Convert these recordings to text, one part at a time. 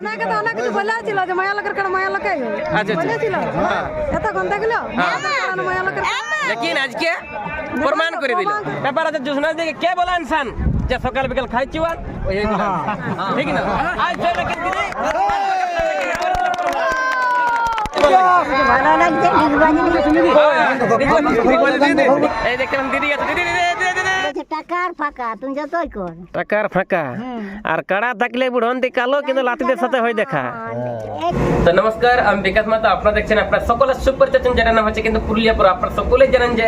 ওনাকে তো অনেক কিছু বলেছিল যে মায়া লোকের কেন মায়া লোকে আচ্ছা, আচ্ছা। বলেছিল এতক্ষণ দেখল? মায়া লোকের লেকিন আজকে প্রমাণ করে দিল। ব্যাপার আছে জোসনা দিকে কে বলা ইনসান যে সকাল বিকাল খাইছি ওয়ান ওই এই দিলাম। ঠিক না? আজ সে লেকিন দিদি ভালো লাগছে নির্বাচনী এই দেখলাম দিদি আছে দিদি দিদি দিদি দিদি। বলছে টাকার ফাঁকা তুমি যতই কর। টাকার ফাঁকা। আর কাড়া থাকলে বুড়ন কালো কিন্তু লাতিদের সাথে হয় দেখা। তো নমস্কার, আমি বিকাশ মাতা আপনারা দেখছেন আপনার সকলের সুপরিচিত যেটা নাম হচ্ছে কিন্তু পুরুলিয়া পুরো। আপনারা সকলেই জানেন যে,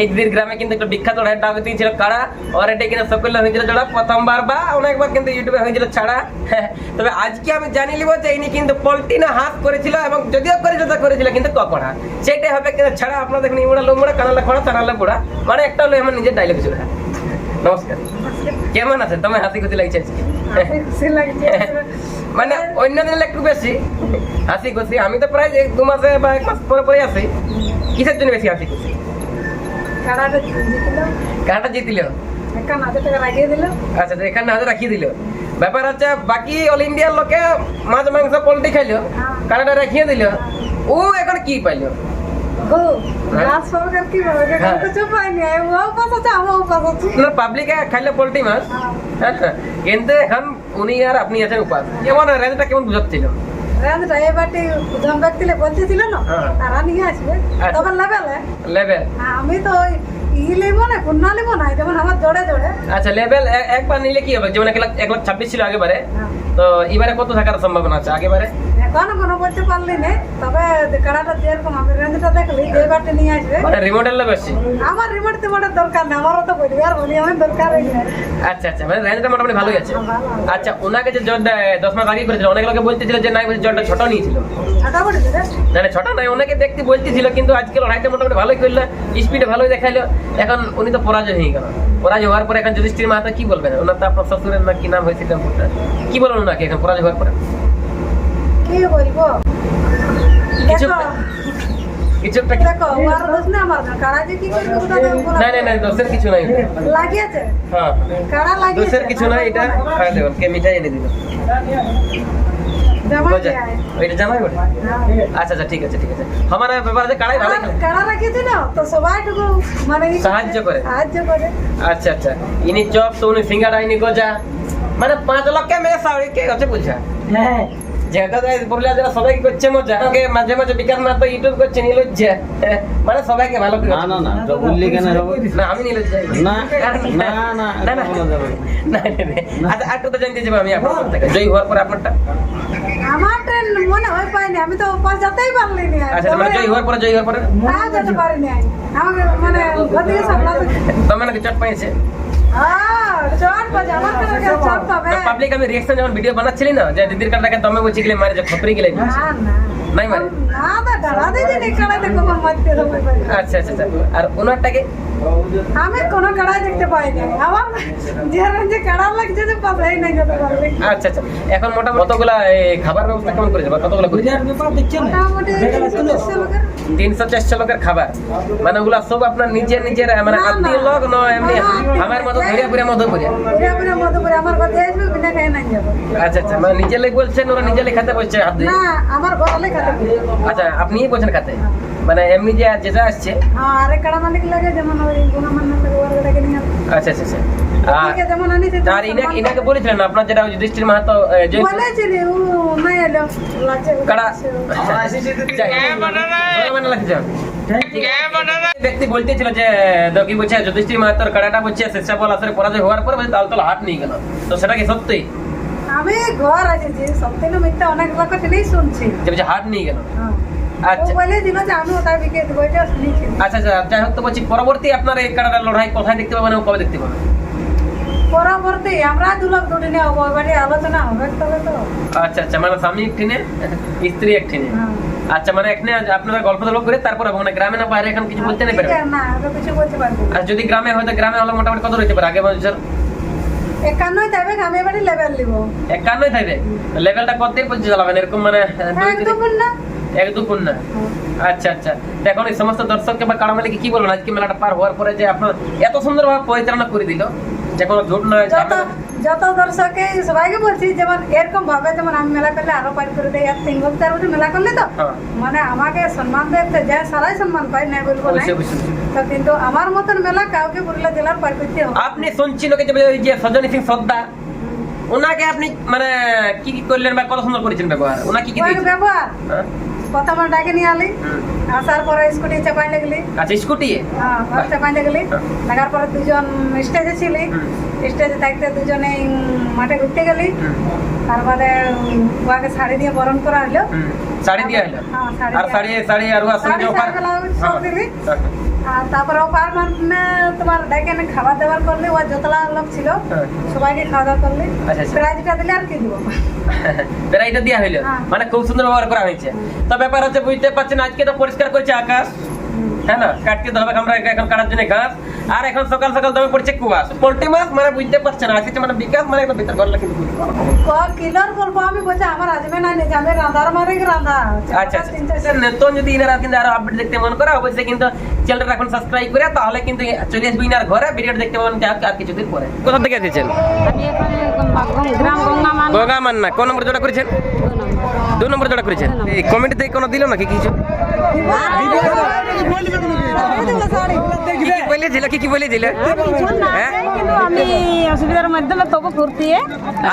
এই দিদির গ্রামে কিন্তু একটা বিখ্যাত ডাক ছিল কাড়া। আর এটা কিন্তু সকলে হয়েছিল জোড়া প্রথমবার বা অনেকবার কিন্তু ইউটিউবে হয়েছিল ছাড়া। তবে আজকে আমি জানি নিব যে ইনি কিন্তু পল্টি না হাত করেছিল এবং যদিও করেছিল তা করেছিল, কিন্তু ককড়া সেটাই হবে কিন্তু ছাড়া, আপনারা দেখেন ইমুড়া লোমুড়া কানালা খড়া তানালা বুড়া। মানে একটা হলো আমার নিজের ডায়লগ ছিল। নমস্কার। কেমন আছে তোমার হাসি খুশি লাগছে আজকে? মানে অন্য দিন একটু বেশি। হাসি খুশি। আমি তো প্রায় এক দু মাসে বা এক মাস পরে পরে আসি কিসের জন্য বেশি হাসি খুশি? কাটা জিতিল। আচ্ছা এখানে হাজার রাখিয়ে দিল। ব্যাপার হচ্ছে বাকি অল ইন্ডিয়ার লোকে মাছ মাংস পোলট্রি খাইলো। কাটাটা রাখিয়ে দিল। ও এখন কি পাইলো? পাবলিকে খাইলে পোল্ট্রি মাছ। কিন্তু এখন উনি আর আপনি আছেন উপাস। কেমন রেঞ্জটা কেমন বুঝাচ্ছিল? বলতেছিল না। তারা নিয়ে আসবে। তবে লেভেল আমি তো ওই ই লিব না কুন্না লিব না যেমন আমার জোড়ে জোড়ে আচ্ছা লেভেল একবার নিলে কি হবে? যেমন এক লাখ এক লাখ ছাব্বিশ ছিল আগেবারে। হ্যাঁ। তো এবারে কত থাকার সম্ভাবনা আছে? আগেবারে? কোনো বলতে পারলি না তবে কাড়াটা যেরকম আমি রেঞ্জটা দেখলি যে বাটে নিয়ে আসবে। রিমোটের বেশি। আমার রিমোট টিমোটের দরকার নেই আমারও তো বলবি বলি আমার দরকার আচ্ছা আচ্ছা মানে রেঞ্জটা মোটামুটি ভালোই আছে। হ্যাঁ, আচ্ছা ওনাকে যে জটটা দশ মাস আগে করেছিল অনেক লোকে বলতেছিল যে নাই জটটা ছোট নিয়েছিল। ছোটা বলছি রে না না ছোট নাই অনেকে দেখতে বলতেছিল কিন্তু আজকে লড়াইটা মোটামুটি ভালোই করল স্পিডে ভালোই দেখাইলো। এখন উনি তো পরাজয় হয়ে গেল। পরাজয় হওয়ার পরে এখন যুধিষ্ঠির মাহাতো কি বলবেন? ওনার তো আপনার শ্বশুরের না কি নাম হয়েছে কি বলুন ওনাকে এখন পরাজয় হওয়ার পরে? কি কিছু দেখো। কিছু একটা দেখো ওর দোষ না আমার কাড়া যে কি করবে ওটা না না না দোষের কিছু নাই। লাগিয়েছে? হ্যাঁ। কাড়া লাগিয়েছে? দোষের কিছু নাই এটা খাওয়া দেবেন কে মিঠাই এনে দিল। ওইটা জামাই বলে? আচ্ছা আচ্ছা ঠিক আছে ঠিক আছে। আমার ব্যাপার আছে কাড়াই ভালো কাড়া- কাড়া না? তো সবাইটুকু মানে সাহায্য করে। সাহায্য করে। আচ্ছা আচ্ছা। ইনি চপ তো উনি সিঙ্গাড়া ইনি গজা। মানে পাঁচ লক্ষে মেশা ওই কে আছে বুঝা। যেটা দেয় পুরুলিয়া জেলা সবাইকে করছে মজা আমাকে মাঝে মাঝে বিকাশ না ইউটিউব করছে নিলজ্জা মানে সবাইকে ভালো করে না না না বললি কেন না আমি নিলজ্জা না, না, না, না না না। না না, না। আচ্ছা আর তো জানতে যাব আমি আপনার থেকে জয় হওয়ার পরে আপনারটা আমার মনে হয় পাইনি আমি তো উপাস যেতেই পারলি আচ্ছা মানে জয় হওয়ার পরে জয় হওয়ার পরে হ্যাঁ যেতে পারিনি আমাকে মানে ওদিকে সামলাতে তোমার নাকি চট পাইছে হ্যাঁ পাবে পাবলিক আমি রিয়াকশন যখন ভিডিও বানাচ্ছিলি না যে দিদির কাটাকে দমে বলছি গেলে মারে যে খপরি গেলে নাই মারে? না দাদা দাদা দিদি দেখো কোন আচ্ছা আচ্ছা আচ্ছা। আর ওনারটাকে? আমি কোনো কাড়াই দেখতে পাইনি। আমার যে কাড়া লাগছে যে পাবেই নাই আচ্ছা আচ্ছা। এখন মোটামুটি কতগুলা খাবার ব্যবস্থা কেমন করেছে? কতগুলা তিনশো চারশো লোকের। খাবার? মানে ওগুলা সব আপনার নিজের নিজের মানে না, না। আত্মীয় লোক নয় এমনি। আমার মতো আমার কথা আসবে বিনা খাই নাই যাব আচ্ছা আচ্ছা। মানে নিজের লেগে বলছেন ওরা নিজের লেগে খেতে বসছে হাত দিয়ে? না আমার ঘরে খাতে পারি। আচ্ছা আপনিই বলছেন খাতে? মানে এমনি যে যেটা আসছে? হ্যাঁ আরে কাড়া মালিক লাগে যেমন ওই গুণমান লাগে ওর লাগে নিয়ে আচ্ছা আচ্ছা আচ্ছা। আর ইনাকে ইনাকে বলেছিলেন আপনার যেটা যুধিষ্ঠির মাহাতো মানে লাগছে ব্যক্তি বলতেছিল যে তো কি বলছে? যুধিষ্ঠির মাহাতোর কাড়াটা বলছে শেষা বল আসলে পরাজয় হওয়ার পর বলছে তাল তাল হাট নিয়ে গেল। তো সেটা কি সত্যি? আমি ঘর আছে যে সত্যি না মিথ্যা অনেক লোক শুনছি। বলছে হাট নিয়ে গেল। হ্যাঁ। আচ্ছা। ও বলেছিল যে আমি ওটা বিকে দেবো এটা শুনেছি। আচ্ছা আচ্ছা যাই হোক তো বলছি পরবর্তী আপনার এই কাড়াটার লড়াই কোথায় দেখতে পাবেন কবে দেখতে পাবেন? পরবর্তী আমরা দু দুটি নিয়ে এবারে আলোচনা হবে তবে তো। আচ্ছা আচ্ছা মানে স্বামী একঠিনে স্ত্রী একঠিনে হ্যাঁ। আচ্ছা মানে এখানে আপনারা গল্প তল্প করে তারপর মানে গ্রামে না বাইরে এখন কিছু বলতে নেই পারবেন না কিছু বলতে পারব আর যদি গ্রামে হয়তো গ্রামে হলে মোটামুটি কত রইতে পারে? আগে বছর একান্নই থাকবে আমি এবারে লেভেল দিব একান্নই থাকবে লেভেলটা কতদিন পর্যন্ত চালাবেন? এরকম মানে একদম না। এক দু পূর্ণ। আচ্ছা আচ্ছা। এখন এই সমস্ত দর্শককে বা কাড়া মালিককে কি বলবেন আজকে মেলাটা পার হওয়ার পরে যে আপনার এত সুন্দরভাবে পরিচালনা করে দিল যে কোনো ঝুট নয় যত যত দর্শকে সবাইকে বলছি যেমন এরকম ভাবে যেমন আমি মেলা করলে আরও পার করে দেয় আর তিন বছর চার বছর মেলা করলে তো হ্যাঁ। মানে আমাকে সম্মান দেখতে যায় সারাই সম্মান পাই নাই বলব। তো কিন্তু আমার মতন মেলা কাউকে পুরুলিয়া জেলার পার করতে হবে আপনি শুনছি লোকে যে যে সজনী সিং সর্দার ওনাকে আপনি মানে কি কি করলেন বা কত সুন্দর করেছেন ব্যবহার? ওনা কি ব্যবহার? হ্যাঁ? প্রথমে ডাকে নিয়ে আলি। আসার পরে স্কুটি চাপাই লাগলি আচ্ছা স্কুটি? হ্যাঁ চাপাই লাগলি লাগার পরে দুজন স্টেজে ছিলি। স্টেজে থাকতে দুজনে মাঠে ঘুরতে গেলি তারপরে উহাকে শাড়ি দিয়ে বরণ করা হলো শাড়ি দিয়ে হলো হ্যাঁ, আর। শাড়ি শাড়ি আর ওর সঙ্গে অফার সব দিলি। হ্যাঁ। আর তারপরে ওপার মানে তোমার ডাকে এনে খাবার দাবার করলে ও যতলা লোক ছিল হ্যাঁ। সবাইকে খাওয়া দাওয়া করলি আচ্ছা, আচ্ছা। প্রাইজটা দিলে আর কি দিব ভ্যারাইটি দেওয়া হইল হ্যাঁ। মানে খুব সুন্দর ব্যবহার করা হয়েছে তো ব্যাপার হচ্ছে বুঝতে পারছেন আজকে তো পরিষ্কার করেছে আকাশ হ্যাঁ না? কাটতে হবে আমরা এখন কাটার জন্য ঘাস। আর এখন সকাল সকাল দমে পড়ছে কুয়াশ। পোল্ট্রি মাছ? মানে বুঝতে পারছেন আজকে মানে বিকাশ মানে একদম ভিতর গলা কিন্তু কিলোর গল্প আমি বলছি আমার আজমে নাই নিজে আমি রান্ধার মারে রান্ধা আচ্ছা আচ্ছা। যদি ইনারা কিন্তু আরও আপডেট দেখতে মন করে। অবশ্যই কিন্তু চ্যানেলটা এখন সাবস্ক্রাইব করে তাহলে কিন্তু চলে আসবে ইনার ঘরে। ভিডিও দেখতে পাবেন আর কিছুদিন পরে। কোথা থেকে এসেছেন? আমি গঙ্গা মান্না। কোন নম্বর জোড়া করেছেন? দু নম্বর। জোড়া করেছেন। কমেন্ট কোনো দিল নাকি কিছু? কি কি বলেছিল কি কি বলেছিল হ্যাঁ আমি অসুবিধার মাধ্যমে তবু করতে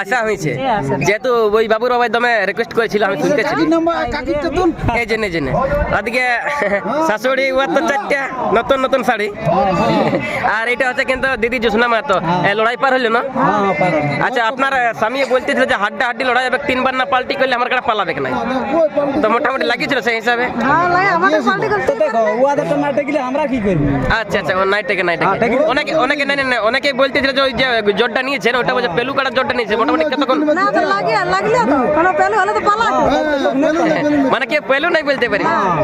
আশা হয়েছে। যেহেতু ওই বাবুর বাবাই দমে রিকোয়েস্ট করেছিল আমি শুনতেছি এই জন্য ওদিকে শাশুড়ি ওর তো চারটা নতুন নতুন শাড়ি। আর এটা হচ্ছে কিন্তু দিদি জোসনা মাতো এ, লড়াই পার হলো না? আচ্ছা আপনার স্বামী বলতেছিল যে হাড্ডা হাড্ডি লড়াই হবে তিনবার না পাল্টি করলে আমার কাছে পালাবে নাই তো মোটামুটি লাগিয়েছিল সেই হিসাবে? হ্যাঁ লাই আমাদের পাল্টি করতে আমরা কি করব? আচ্ছা আচ্ছা থেকে থেকে অনেকে অনেকে নাই নাই অনেকে বলতেছিল যে ওই যে জোরটা নিয়েছেন ওটা বলছে পেলু কাটার জোরটা নিয়েছে মোটামুটি কতক্ষণ না তো লাগে লাগলে তো। কোনো পেলে হলে তো পালা। মানে কেউ পেলু নাই বলতে পারি।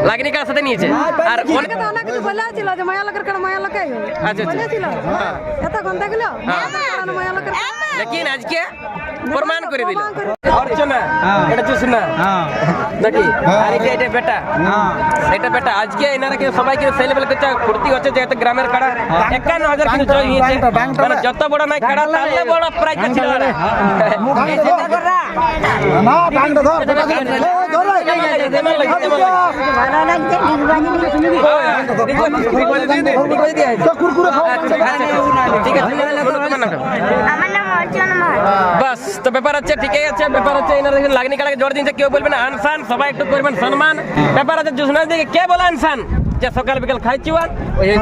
লাগনি কার সাথে নিয়েছে? আর অনেক তো অনেক কিছু বলে ছিল যে মায়া লোকের কারণে মায়া লোকে। আচ্ছা, আচ্ছা। হ্যাঁ। এত গন্ধ গেল মায়া লোকের লেকিন আজকে? প্রমাণ করে দিল। অর্চনা এটা চুস না? নাকি? আর এটা এটা বেটা। এটা বেটা। আজকে এনারা কে সবাই কিন্তু সেই লেভেল করছে ফুর্তি হচ্ছে যেহেতু গ্রামের কাড়া। একান্ন হাজার কিন্তু জয় হয়েছে। মানে যত বড় নাই কাড়া তাহলে বড় প্রাইজ ছিল না না যে দেখো বাস তো ব্যাপার হচ্ছে ঠিকই আছে ব্যাপার হচ্ছে এনারা দেখুন লাগনি কালাকে জোর দিচ্ছে কেউ বলবেন আনসান সবাই একটু করবেন সম্মান। ব্যাপার আছে জুসনা দিকে কে বলে আনসান? যে সকাল বিকাল খাইছি ওয়ান ওই হয়ে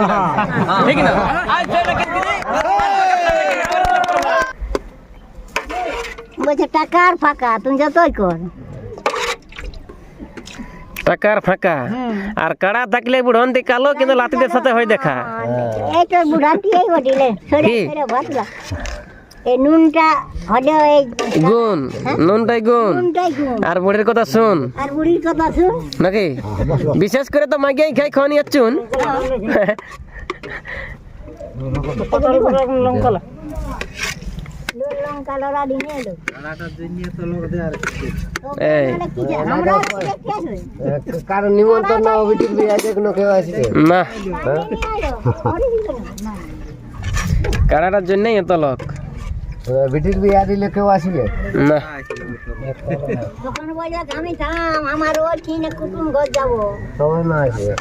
ঠিক না? আজ বলছে টাকার ফাঁকা তুমি যতই কর। টাকার ফাঁকা। আর কাড়া থাকলে বুড়ন দি কালো কিন্তু লাতিদের সাথে হয় দেখা। এই তো বুড়াটি এই ঘটিলে। সরে সরে ভাতলা এই নুনটা হলে এই গুণ নুনটাই গুণ। আর বুড়ির কথা শুন। আর বুড়ির কথা শুন। নাকি? বিশেষ করে তো মাগিয়াই খাই আচ্ছুন নুন লঙ্কা। কারণ নিমন্ত্রণ অভিযোগ বিয়া যেগুলো কেউ আসবে না। না কাড়াটার জন্যই এত লোক। বিটির বিয়া দিলে কেউ আসবে? না। তখন বলে আমি থাম আমার ওর কিনে কুটুম ঘর যাব। সবাই না আসবে।